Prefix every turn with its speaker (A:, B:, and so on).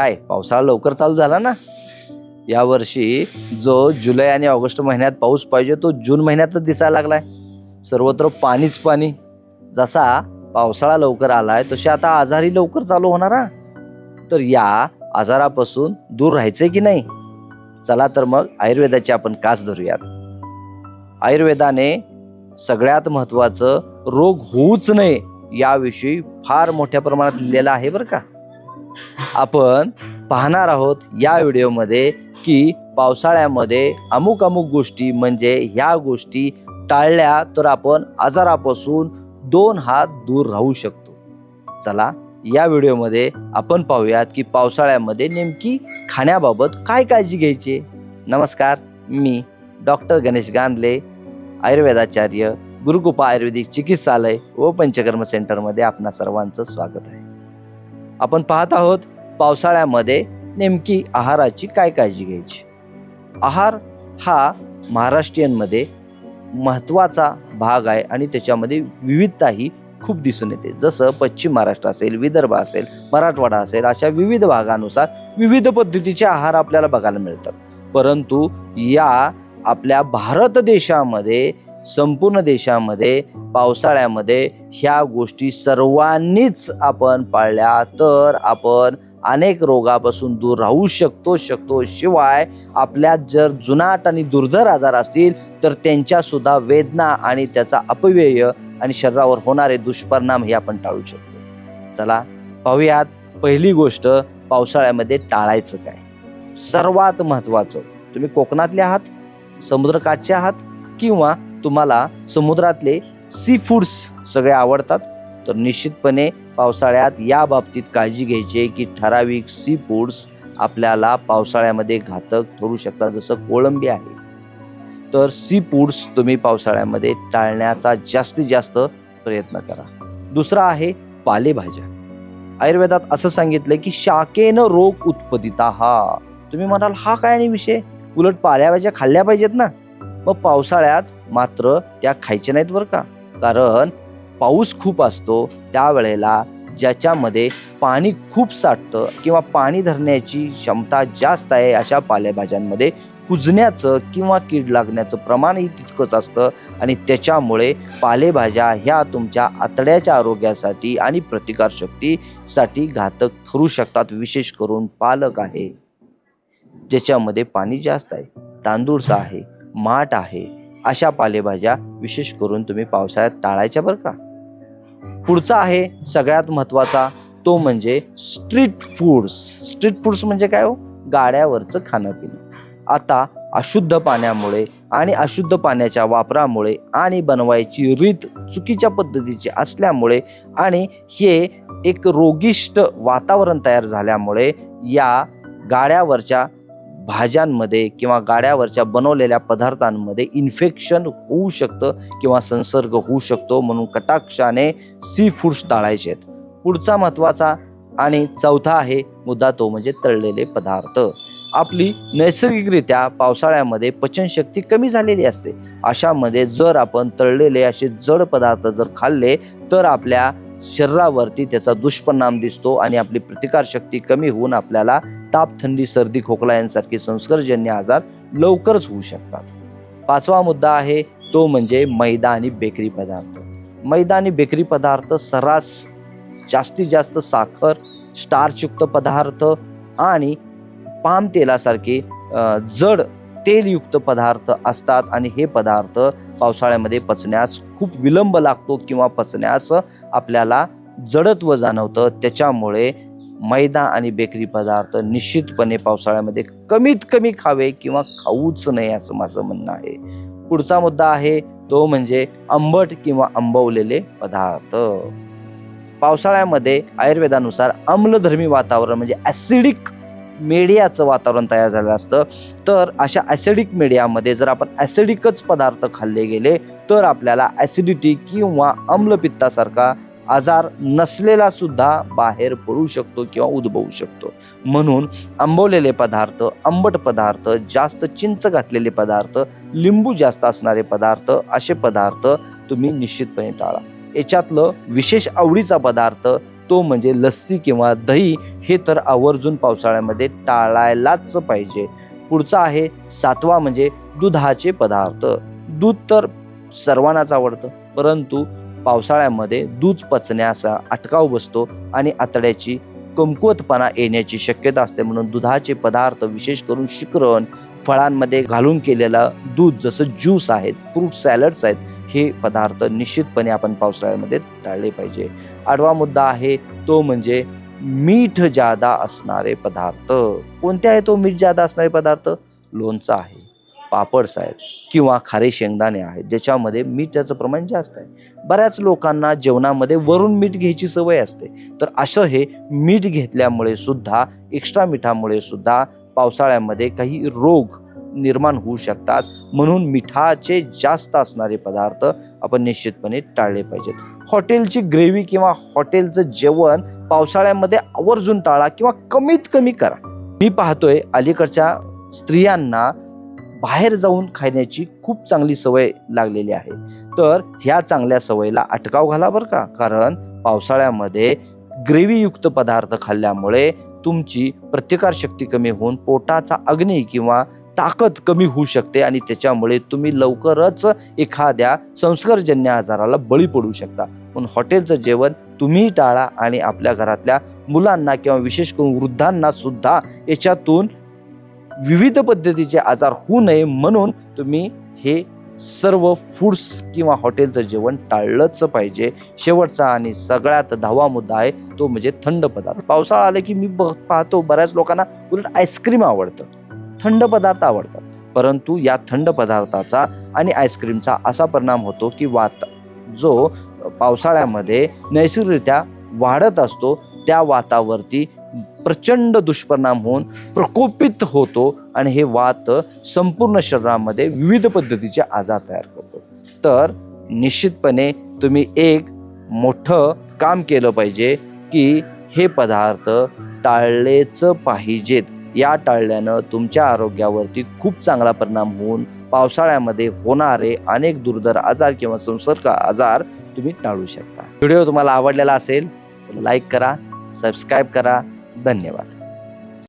A: काय पावसाळा लवकर चालू झाला ना? यावर्षी जो जुलै आणि ऑगस्ट महिन्यात पाऊस पाहिजे तो जून महिन्यातच दिसायला लागलाय. सर्वत्र पाणीच पाणी. जसा पावसाळा लवकर आलाय तसे आता आजारी लवकर चालू होणार तर या आजारापासून दूर राहायचंय की नाही? चला तर मग आयुर्वेदाची आपण कास धरूयात. आयुर्वेदाने सगळ्यात महत्वाचं रोग होऊच नये याविषयी फार मोठ्या प्रमाणात लिहिलेलं आहे बरं का. आपण पाहणार आहोत या व्हिडिओमध्ये की पावसाळ्यामध्ये अमुक अमुक गोष्टी म्हणजे ह्या गोष्टी टाळल्या तर आपण आजारापासून दोन हात दूर राहू शकतो. चला या व्हिडिओमध्ये आपण पाहूयात की पावसाळ्यामध्ये नेमकी खाण्याबाबत काय काळजी घ्यायची? नमस्कार मी डॉक्टर गणेश गांधले आयुर्वेदाचार्य गुरुकृपा आयुर्वेदिक चिकित्सालय व पंचकर्म सेंटरमध्ये आपणा सर्वांचं स्वागत आहे. आपण पाहत आहोत पावसाळ्यामध्ये नेमकी आहाराची काय काळजी घ्यायची? आहार हा महाराष्ट्रीयनमध्ये महत्त्वाचा भाग आहे आणि त्याच्यामध्ये विविधताही खूप दिसून येते. जसं पश्चिम महाराष्ट्र असेल विदर्भ असेल मराठवाडा असेल अशा विविध भागानुसार विविध पद्धतीचे आहार आपल्याला बघायला मिळतात. परंतु या आपल्या भारत देशामध्ये संपूर्ण देशामध्ये पावसाळ्यामध्ये ह्या गोष्टी सर्वांनीच आपण पाळल्या तर आपण अनेक रोगापासून दूर राहू शकतो शकतो. शिवाय आपल्यात जर जुनाट आणि दुर्धर आजार असतील तर त्यांच्या सुद्धा वेदना आणि त्याचा अपव्यय आणि शरीरावर होणारे दुष्परिणाम हे आपण टाळू शकतो. चला पाहूयात पहिली गोष्ट पावसाळ्यामध्ये टाळायचं काय? सर्वात महत्वाचं तुम्ही कोकणातले आहात समुद्रकाठचे आहात किंवा तुम्हाला समुद्रातले सी फूड्स सगळे आवडतात? तर निश्चितपणे पावसाळ्यात या बाबतीत काळजी घ्यायची आहे की ठराविक सी फूड्स आपल्याला पावसाळ्यामध्ये घातक ठरू शकतात. जसं कोळंबी आहे. तर सी फूड्स तुम्ही पावसाळ्यामध्ये टाळण्याचा जास्तीत जास्त प्रयत्न करा. दुसरा आहे पालेभाज्या. आयुर्वेदात असं सांगितलंय की शाकेनं रोग उत्पदिता हा. तुम्ही म्हणाल हा काय आणि विषय? उलट पालेभाज्या खाल्ल्या पाहिजेत ना. मग पावसाळ्यात मात्र त्या खायच्या नाहीत बरं का. कारण पाऊस खूप असतो त्यावेळेला ज्याच्यामध्ये पाणी खूप साठतं किंवा पाणी धरण्याची क्षमता जास्त आहे अशा पालेभाज्यांमध्ये कुजण्याचं किंवा कीड लागण्याचं प्रमाणही तितकंच असतं आणि त्याच्यामुळे पालेभाज्या ह्या तुमच्या आतड्याच्या आरोग्यासाठी आणि प्रतिकारशक्तीसाठी घातक ठरू शकतात विशेष करून पालक आहे ज्याच्यामध्ये पाणी जास्त आहे तांदूळचा आहे माठ आहे अशा पालेभाज्या विशेष करून तुम्ही पावसाळ्यात टाळायच्या बरं का. पुढचा आहे सगळ्यात महत्त्वाचा तो म्हणजे स्ट्रीट फूड्स स्ट्रीट फूड्स म्हणजे काय हो? गाड्यावरचं खाणं पिणं आता अशुद्ध पाण्यामुळे आणि अशुद्ध पाण्याच्या वापरामुळे आणि बनवायची रीत चुकीच्या पद्धतीची असल्यामुळे आणि हे एक रोगिष्ट वातावरण तयार झाल्यामुळे या गाड्यावरच्या भाज्यांमध्ये किंवा गाड्यावरच्या बनवलेल्या पदार्थांमध्ये इन्फेक्शन होऊ शकतं किंवा संसर्ग होऊ शकतो म्हणून कटाक्षाने सी फूड्स टाळायचे आहेत. पुढचा महत्त्वाचा आणि चौथा आहे मुद्दा तो म्हणजे तळलेले पदार्थ. आपली नैसर्गिकरित्या पावसाळ्यामध्ये पचनशक्ती कमी झालेली असते. अशामध्ये जर आपण तळलेले असे जड पदार्थ जर खाल्ले तर आपल्या शरीरावरती त्याचा दुष्परिणाम दिसतो आणि आपली प्रतिकारशक्ती कमी होऊन आपल्याला ताप थंडी सर्दी खोकला यांसारखे संसर्गजन्य आजार लवकरच होऊ शकतात. पाचवा मुद्दा आहे तो म्हणजे मैदा आणि बेकरी पदार्थ. मैदा आणि बेकरी पदार्थ सर्रास जास्तीत जास्त साखर स्टार्चयुक्त पदार्थ आणि पाम तेलासारखे जड तेलयुक्त पदार्थ असतात आणि हे पदार्थ पावसाळ्यामध्ये पचण्यास खूप विलंब लागतो किंवा पचण्यास आपल्याला जडत्व जाणवतं. त्याच्यामुळे मैदा आणि बेकरी पदार्थ निश्चितपणे पावसाळ्यामध्ये कमीत कमी खावे किंवा खाऊच नये असं माझं म्हणणं आहे. पुढचा मुद्दा आहे तो म्हणजे आंबट किंवा आंबवलेले पदार्थ. पावसाळ्यामध्ये आयुर्वेदानुसार आम्लधर्मी वातावरण म्हणजे ॲसिडिक मीडियाचं वातावरण तयार झालं असतं. तर अशा ॲसिडिक मीडियामध्ये जर आपण ॲसिडिकच पदार्थ खाल्ले गेले तर आपल्याला ॲसिडिटी किंवा आम्लपित्तासारखा आजार नसलेला सुद्धा बाहेर पडू शकतो किंवा उद्भवू शकतो. म्हणून आंबवलेले पदार्थ आंबट पदार्थ जास्त चिंच घातलेले पदार्थ लिंबू जास्त असणारे पदार्थ असे पदार्थ तुम्ही निश्चितपणे टाळा. याच्यातलं विशेष आवडीचा पदार्थ तो म्हणजे लस्सी किंवा दही हे तर आवर्जून पावसाळ्यामध्ये टाळायलाच पाहिजे. पुढचा आहे सातवा म्हणजे दुधाचे पदार्थ. दूध तर सर्वांनाच आवडतं परंतु पावसाळ्यामध्ये दूध पचण्याचा अटकाव बसतो आणि आतड्याची कमकुवतपणा येण्याची शक्यता असते. म्हणून दुधाचे पदार्थ विशेष करून शिकरण फळांमध्ये घालून केलेलं दूध जसं ज्यूस आहेत फ्रूट सॅलड्स आहेत हे पदार्थ निश्चितपणे आपण पावसाळ्यामध्ये टाळले पाहिजे. आडवा मुद्दा आहे तो म्हणजे मीठ जादा असणारे पदार्थ. कोणते आहे तो मीठ जादा असणारे पदार्थ? लोणचं आहे पापड्स आहेत किंवा खारे शेंगदाणे आहेत ज्याच्यामध्ये मीठाचं प्रमाण जास्त आहे. बऱ्याच लोकांना जेवणामध्ये वरून मीठ घ्यायची सवय असते. तर असं हे मीठ घेतल्यामुळे सुद्धा एक्स्ट्रा मिठामुळे सुद्धा पावसाळ्यामध्ये काही रोग निर्माण होऊ शकतात. म्हणून मिठाचे जास्त असणारे पदार्थ आपण निश्चितपणे टाळले पाहिजेत. हॉटेलची ग्रेव्ही किंवा हॉटेलचं जेवण पावसाळ्यामध्ये आवर्जून टाळा किंवा कमीत कमी करा. मी पाहतोय अलीकडच्या स्त्रियांना बाहेर जाऊन खाण्याची खूप चांगली सवय लागलेली आहे. तर ह्या चांगल्या सवयीला अटकाव घाला बरं का. कारण पावसाळ्यामध्ये ग्रेव्हीयुक्त पदार्थ खाल्ल्यामुळे तुमची प्रतिकारशक्ती कमी होऊन पोटाचा अग्नी किंवा ताकद कमी होऊ शकते आणि त्याच्यामुळे तुम्ही लवकरच एखाद्या संस्कारजन्य आजाराला बळी पडू शकता. पण हॉटेलचं जेवण तुम्ही टाळा आणि आपल्या घरातल्या मुलांना किंवा विशेष करून वृद्धांना सुद्धा याच्यातून विविध पद्धतीचे आजार होऊ नये म्हणून तुम्ही हे सर्व फूड्स किंवा हॉटेलचं जेवण टाळलंच पाहिजे. शेवटचा आणि सगळ्यात धावा मुद्दा आहे तो म्हणजे थंड पदार्थ. पावसाळा आला की मी बघ पाहतो बऱ्याच लोकांना उलट आईस्क्रीम आवडतं. थंड पदार्थ आवडतात. परंतु या थंड पदार्थाचा आणि आईस्क्रीमचा असा परिणाम होतो की वात जो पावसाळ्यामध्ये नैसर्गिकरित्या वाढत असतो त्या वातावरती प्रचंड दुष्परिणाम होऊन प्रकोपित होतो आणि हे वात संपूर्ण शरीरामध्ये विविध पद्धतीचे आजार तयार करतो. तर निश्चितपणे तुम्ही एक मोठं काम केलं पाहिजे की हे पदार्थ टाळलेच पाहिजेत. या टाळल्यानं तुमच्या आरोग्यावरती खूप चांगला परिणाम होऊन पावसाळ्यामध्ये होणारे अनेक दुर्धर आजार किंवा संसर्ग आजार तुम्ही टाळू शकता. व्हिडिओ तुम्हाला आवडलेला असेल लाईक करा सबस्क्राईब करा धन्यवाद.